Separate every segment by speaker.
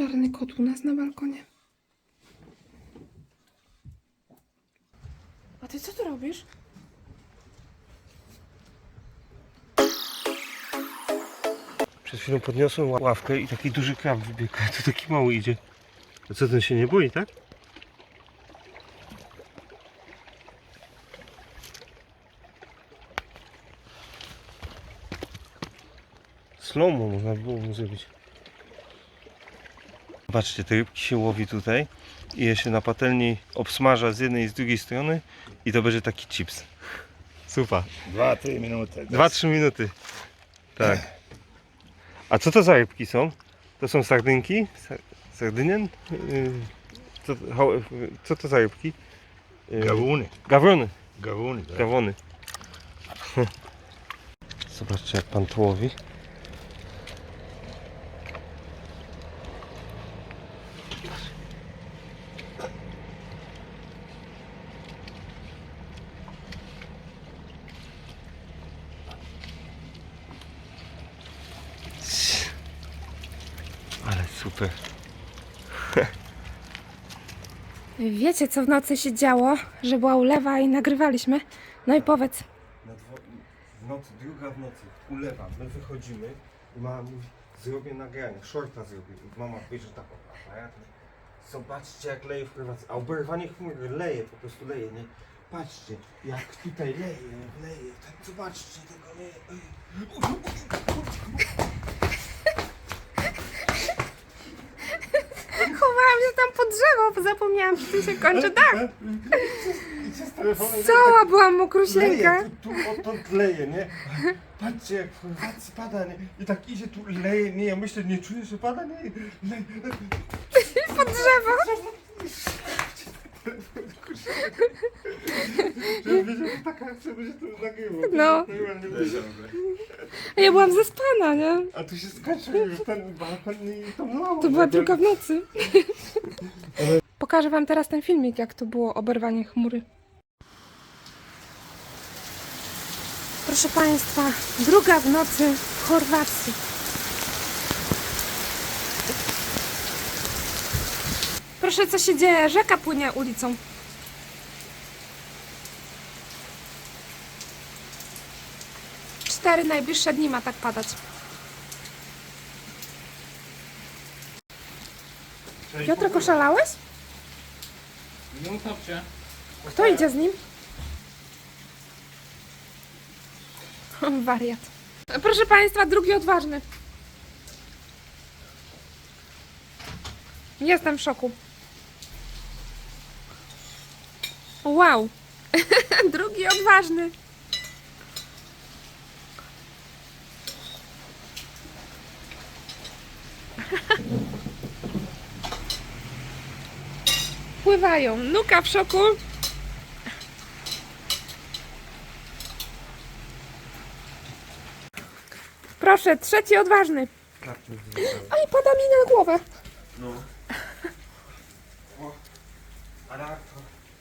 Speaker 1: Czarny kot u nas na balkonie. A ty co tu robisz?
Speaker 2: Przed chwilą podniosłem ła- ławkę i taki duży krab wybiegł, a tu taki mały idzie. A co, ten się nie boi, tak? Slow-mo można było mu zrobić. Zobaczcie, te rybki się łowi tutaj i je się na patelni obsmaża z jednej i z drugiej strony i to będzie taki chips. Super.
Speaker 3: Dwa, trzy minuty.
Speaker 2: 2-3 minuty. Tak. A co to za rybki są? To są sardynki? Sa- Sardynien? Yy, Co, co to za rybki?
Speaker 3: Gawuny.
Speaker 2: Gawrony.
Speaker 3: Gawuny, tak.
Speaker 2: Gawony. Zobaczcie jak pan to łowi. Ale super.
Speaker 1: Wiecie, co w nocy się działo, że była ulewa i nagrywaliśmy? No i powiedz.
Speaker 2: Na dwo- w nocy, druga w nocy, ulewa, my wychodzimy i mama mówi, zrobię nagranie, shorta zrobię. I mama bierze tak aparat. Zobaczcie jak leje w prywatce, a oberwanie chmury leje, po prostu leje, nie? Patrzcie, jak tutaj leje, leje, tak zobaczcie tego leje. Ej.
Speaker 1: Się tam pod drzewo, bo zapomniałam, że tu się kończy dach. Cała byłam
Speaker 2: leje,
Speaker 1: mokrusieńka.
Speaker 2: tu, tu odtąd leje, nie? Patrzcie jak w Chorwacji pada, nie? I tak idzie tu leje, nie? Ja myślę, nie czuję, że pada, nie? Leje.
Speaker 1: Pod drzewo.
Speaker 2: Żebym wiedział, że taka akcja będzie tu nagrywał.
Speaker 1: No.
Speaker 2: Normalnie.
Speaker 1: A ja byłam zaspana, nie?
Speaker 2: A tu się skończył już ten balkon i tą lałą.
Speaker 1: To była druga w nocy. Pokażę wam teraz ten filmik, jak to było oberwanie chmury. Proszę Państwa, druga w nocy w Chorwacji. Proszę, co się dzieje? Rzeka płynie ulicą. Cztery najbliższe dni ma tak padać. Piotrek, oszalałeś?
Speaker 4: Nie utopcie.
Speaker 1: Kto idzie z nim? Wariat. Proszę Państwa, drugi odważny. Jestem w szoku. Wow. drugi odważny. Pływają. Nuka w szoku. Proszę, trzeci odważny. Aj, pada mi na głowę.
Speaker 2: No. O, ale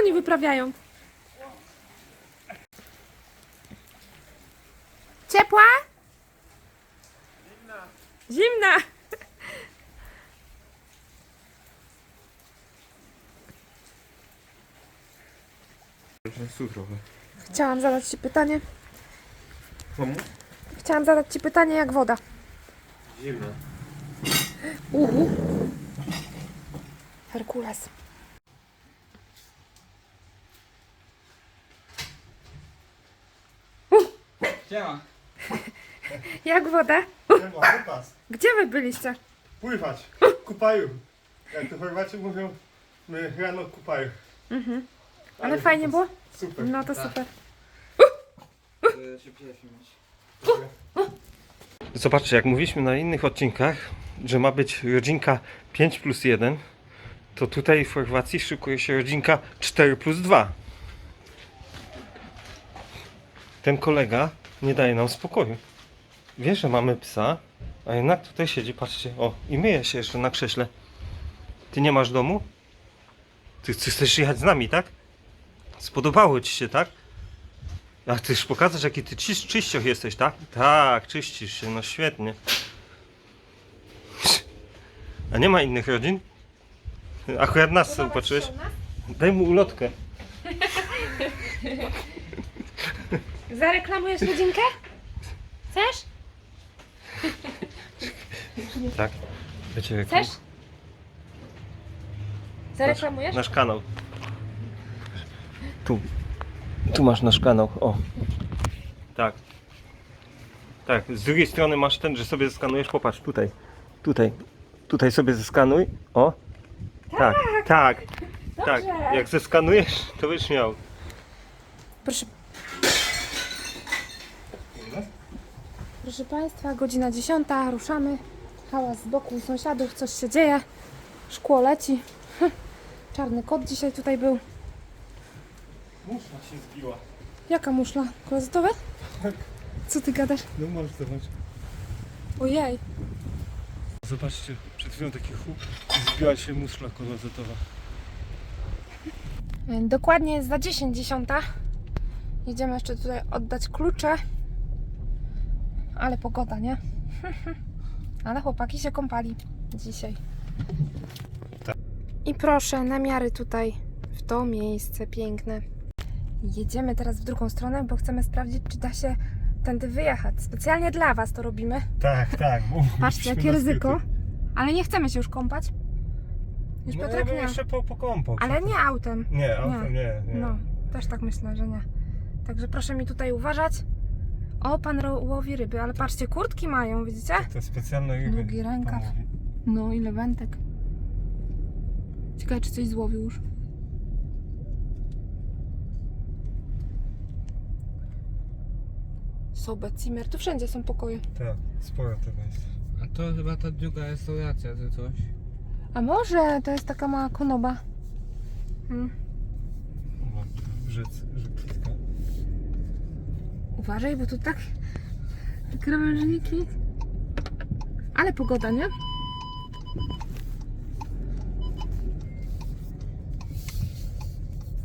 Speaker 1: oni wyprawiają? Ciepła? Zimna. Zimna.
Speaker 2: Su trochę.
Speaker 1: Chciałam zadać Ci pytanie.
Speaker 2: Komu?
Speaker 1: Chciałam zadać Ci pytanie jak woda.
Speaker 2: Zimno.
Speaker 1: Uhu. Herkules.
Speaker 4: Siema.
Speaker 1: Jak woda?
Speaker 2: Wypas.
Speaker 1: Gdzie Wy byliście?
Speaker 2: Pływać. Kupaju. Jak to Chorwaci mówią, my rano kupaju.
Speaker 1: Ale fajnie było?
Speaker 2: Super.
Speaker 1: No to
Speaker 4: Tak.
Speaker 1: super.
Speaker 4: Się mieć.
Speaker 2: Zobaczcie, jak mówiliśmy na innych odcinkach, że ma być rodzinka 5 plus 1, to tutaj w Chorwacji szykuje się rodzinka 4 plus 2. Ten kolega nie daje nam spokoju. Wie, że mamy psa, a jednak tutaj siedzi, patrzcie, o, i myje się jeszcze na krześle. Ty nie masz domu? Ty, ty chcesz jechać z nami, tak? Spodobało ci się, tak? A chcesz pokazać, jaki ty czyś, czyścioch jesteś, tak? Tak, czyścisz się, no świetnie. A nie ma innych rodzin? Akurat nas sobie patrzyłeś. Daj mu ulotkę.
Speaker 1: Zareklamujesz rodzinkę? Chcesz?
Speaker 2: Tak. Wiecie,
Speaker 1: Chcesz? Zareklamujesz?
Speaker 2: Nasz kanał. Tu. Tu masz nasz kanał. O. Tak. Tak. Z drugiej strony masz ten, że sobie zeskanujesz. Popatrz, tutaj. Tutaj. Tutaj sobie zeskanuj. O. Tak. Tak. Tak.
Speaker 1: Dobrze.
Speaker 2: Jak zeskanujesz, to będziesz miał.
Speaker 1: Proszę. Proszę Państwa, godzina 10, ruszamy. Hałas z boku u sąsiadów, coś się dzieje. Szkło leci. Hm. Czarny kot dzisiaj tutaj był.
Speaker 2: Muszla się zbiła.
Speaker 1: Jaka muszla? Klozetowe?
Speaker 2: Tak.
Speaker 1: Co ty gadasz?
Speaker 2: No możesz zobaczyć.
Speaker 1: Ojej.
Speaker 2: Zobaczcie, przed chwilą taki huk zbiła się muszla kolozetowa.
Speaker 1: E, Dokładnie jest za 10 dziesiąta. Jedziemy jeszcze tutaj oddać klucze. Ale pogoda, nie? Ale chłopaki się kąpali dzisiaj. I proszę, namiary tutaj, w to miejsce piękne. Jedziemy teraz w drugą stronę, bo chcemy sprawdzić, czy da się tędy wyjechać. Specjalnie dla Was to robimy.
Speaker 2: Tak, tak.
Speaker 1: Patrzcie, jakie ryzyko. Ale nie chcemy się już kąpać. Już
Speaker 2: No ja
Speaker 1: Piotrek
Speaker 2: bym
Speaker 1: nie.
Speaker 2: jeszcze po, pokąpał.
Speaker 1: Ale nie autem.
Speaker 2: Nie, autem nie, nie.
Speaker 1: No, też tak myślę, że nie. Także proszę mi tutaj uważać. O, pan ro- łowi ryby, ale patrzcie, kurtki mają, widzicie?
Speaker 2: To specjalne ryby.
Speaker 1: Długi rękaw.
Speaker 2: pan.
Speaker 1: No, ile wędek. Ciekawe, czy coś złowił już. Sobę, Zimmer, tu wszędzie są pokoje.
Speaker 2: Tak, sporo tego jest.
Speaker 4: A to chyba ta druga restauracja, czy coś.
Speaker 1: A może to jest taka mała konoba? Hmm.
Speaker 2: No, Rzec.
Speaker 1: Uważaj, bo tu tak krawężniki. Ale pogoda, nie?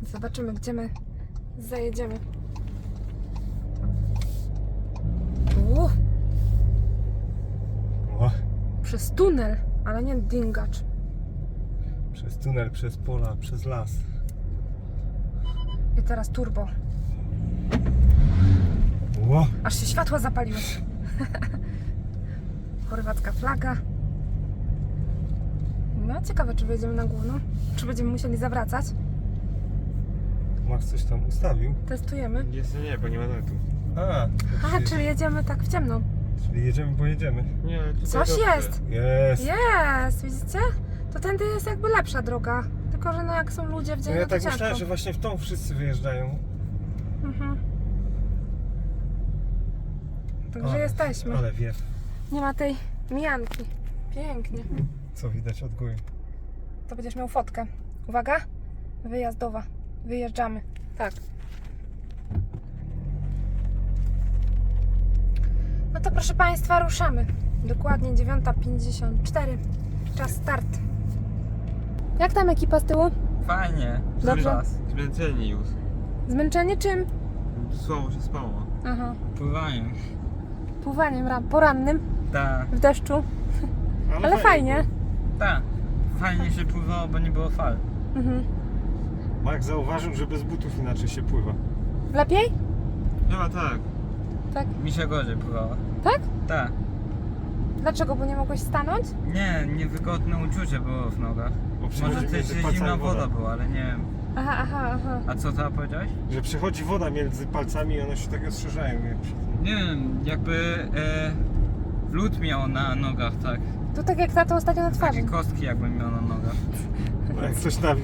Speaker 1: Zobaczymy, gdzie my zajedziemy.
Speaker 2: O,
Speaker 1: przez tunel, ale nie dingacz.
Speaker 2: przez tunel, przez pola, przez las.
Speaker 1: I teraz turbo.
Speaker 2: O,
Speaker 1: Aż się światła zapaliły. Chorwacka flaga. No, ciekawe, czy wejdziemy na główną. Czy będziemy musieli zawracać.
Speaker 2: Max coś tam ustawił.
Speaker 1: Testujemy.
Speaker 3: Jest nie, bo nie ma netu.
Speaker 2: A,
Speaker 1: Aha, czyli jedziemy tak w ciemno.
Speaker 2: czyli jedziemy, bo jedziemy.
Speaker 3: Nie, tutaj
Speaker 1: Coś
Speaker 3: dobrze.
Speaker 1: jest.
Speaker 2: Jest.
Speaker 1: Jest, widzicie? To tędy jest jakby lepsza droga. Tylko, że no jak są ludzie w
Speaker 2: No
Speaker 1: dzień,
Speaker 2: ja
Speaker 1: no to
Speaker 2: tak
Speaker 1: ciężko.
Speaker 2: myślałem, że właśnie w tą wszyscy wyjeżdżają.
Speaker 1: Mhm. Także jesteśmy.
Speaker 2: Ale wie,
Speaker 1: Nie ma tej mijanki. Pięknie.
Speaker 2: co widać od góry.
Speaker 1: To będziesz miał fotkę. Uwaga. Wyjazdowa. Wyjeżdżamy. Tak. No to proszę Państwa, ruszamy. Dokładnie 9.54. Czas start. Jak tam ekipa z tyłu?
Speaker 4: Fajnie.
Speaker 1: Dobrze.
Speaker 4: Was.
Speaker 3: Zmęczeni już.
Speaker 1: Zmęczenie czym?
Speaker 3: Słabo się spało.
Speaker 1: Aha.
Speaker 4: Pływaniem.
Speaker 1: Pływaniem ra- porannym
Speaker 4: Tak,
Speaker 1: w deszczu. Ale fajnie.
Speaker 4: tak. Fajnie się pływało, bo nie było fal.
Speaker 1: Mhm.
Speaker 2: Mark zauważył, że bez butów inaczej się pływa.
Speaker 1: Lepiej?
Speaker 3: Chyba tak.
Speaker 1: Tak.
Speaker 4: Mi się gorzej pływało.
Speaker 1: Tak?
Speaker 4: Tak.
Speaker 1: Dlaczego? Bo nie mogłeś stanąć?
Speaker 4: Nie, niewygodne uczucie było w nogach.
Speaker 2: Bo
Speaker 4: Może
Speaker 2: przychodzi
Speaker 4: też
Speaker 2: między
Speaker 4: zimna woda była, ale nie wiem.
Speaker 1: Aha, aha, aha.
Speaker 4: A co tam powiedziałeś?
Speaker 2: Że przychodzi woda między palcami i one się tak rozszerzają. Jak.
Speaker 4: Nie wiem, jakby e, lód miał na nogach, tak.
Speaker 1: To tak jak tato ostatnio na twarzy.
Speaker 4: Takie kostki jakbym miał na nogach.
Speaker 2: No Jak coś na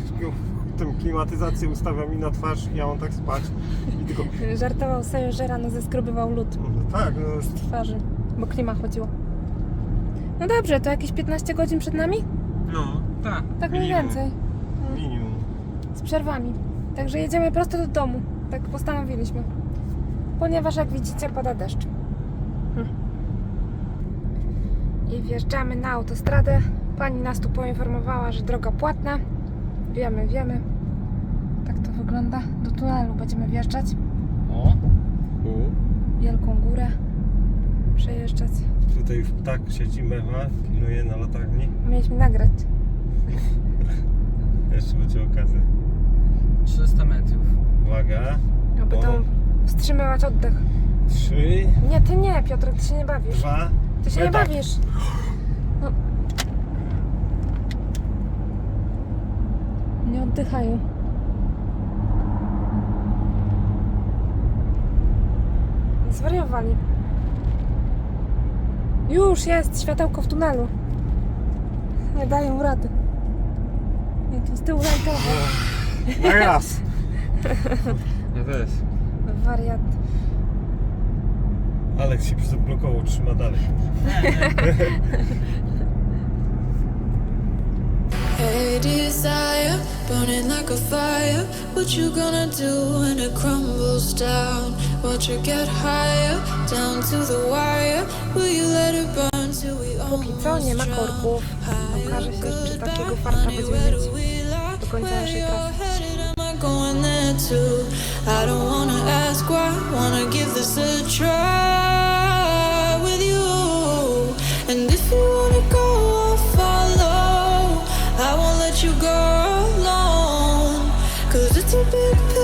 Speaker 2: tę klimatyzację ustawia mi na twarz, ja mam tak spać i tylko...
Speaker 1: Żartował sobie, że rano zeskrobywał lód
Speaker 2: No tak, no
Speaker 1: z twarzy. bo klima chodziło. No dobrze, to jakieś 15 godzin przed nami?
Speaker 3: No.
Speaker 4: Tak.
Speaker 1: Tak mniej
Speaker 3: Minimum.
Speaker 1: więcej.
Speaker 2: Minimum.
Speaker 1: Z przerwami. Także jedziemy prosto do domu. Tak postanowiliśmy. Ponieważ jak widzicie pada deszcz. Hm. I wjeżdżamy na autostradę. Pani nas tu poinformowała, że droga płatna. Wiemy, wiemy. Tak to wygląda. Do tunelu będziemy wjeżdżać.
Speaker 4: O,
Speaker 3: U.
Speaker 1: Wielką górę. Przejeżdżać.
Speaker 2: Tutaj ptak siedzi mewa, pilnuje na latarni.
Speaker 1: Mieliśmy nagrać.
Speaker 2: Jeszcze będzie okazja.
Speaker 4: 300 metrów.
Speaker 2: Uwaga.
Speaker 1: Aby
Speaker 2: O.
Speaker 1: wstrzymywać oddech.
Speaker 2: Trzy,
Speaker 1: Nie, ty nie, Piotrek, ty się nie bawisz.
Speaker 2: dwa.
Speaker 1: Ty się nie
Speaker 2: tak.
Speaker 1: bawisz. No. Nie oddychają. Zwariowali. Już jest światełko w tunelu. Nie dają rady. Nie, to z tyłu lajtowo.
Speaker 2: Na raz.
Speaker 3: Ja też.
Speaker 1: Wariat.
Speaker 2: Aleks się zablokował, trzyma dalej.
Speaker 5: Hey desire, burning like a fire. What you gonna do when it crumbles down? Watch it get higher, down to the wire. Will you let it burn till we
Speaker 1: Póki co nie ma korków. Okaże się, czy takiego farta będziemy mieć
Speaker 5: do
Speaker 1: końca naszej
Speaker 5: you're going there too. I don't wanna ask why, wanna give this a try with you. And if you wanna go, I'll follow. I won't let you go alone, cause it's a big pill.